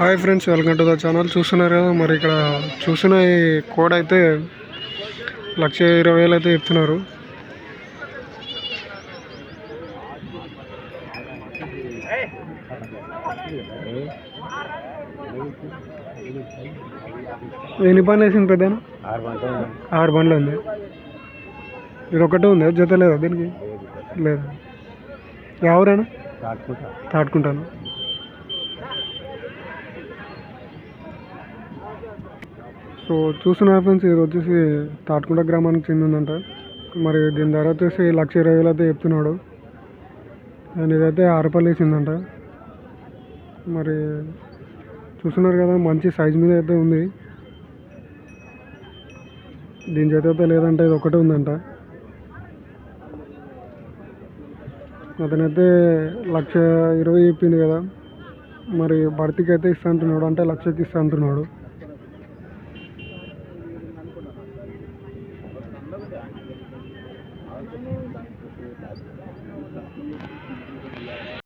Hi friends welcome to the channel చూస్తున్నారు కదా మరి ఇక్కడ చూసిన ఈ కోడ్ అయితే లక్ష ఇరవై వేలు అయితే చెప్తున్నారు. ఎన్ని పనులు వేసింది పెద్ద ఆరు బండ్లు ఉంది. ఇది ఒకటే ఉంది? జత లేదా దీనికి? లేదు ఎవరైనా తాటుకుంటాను? సో చూస్తున్నారు ఫ్రెండ్స్ ఇది వచ్చేసి తాటుకుంట గ్రామానికి చెందిందంట. మరి దీని ధర వచ్చేసి లక్ష ఇరవై వేలు అయితే చెప్తున్నాడు. అండ్ ఇదైతే ఆరుపల్లి వేసిందంట మరి చూస్తున్నారు కదా మంచి సైజ్ మీద అయితే ఉంది. దీని చేత అయితే లేదంటే ఇది ఒకటే ఉందంట. అతనైతే లక్ష ఇరవై చెప్పింది కదా. మరి భర్తీకి అయితే ఇస్తా అంటున్నాడు అంటే లక్షకి ఇస్తా అంటున్నాడు. I'm.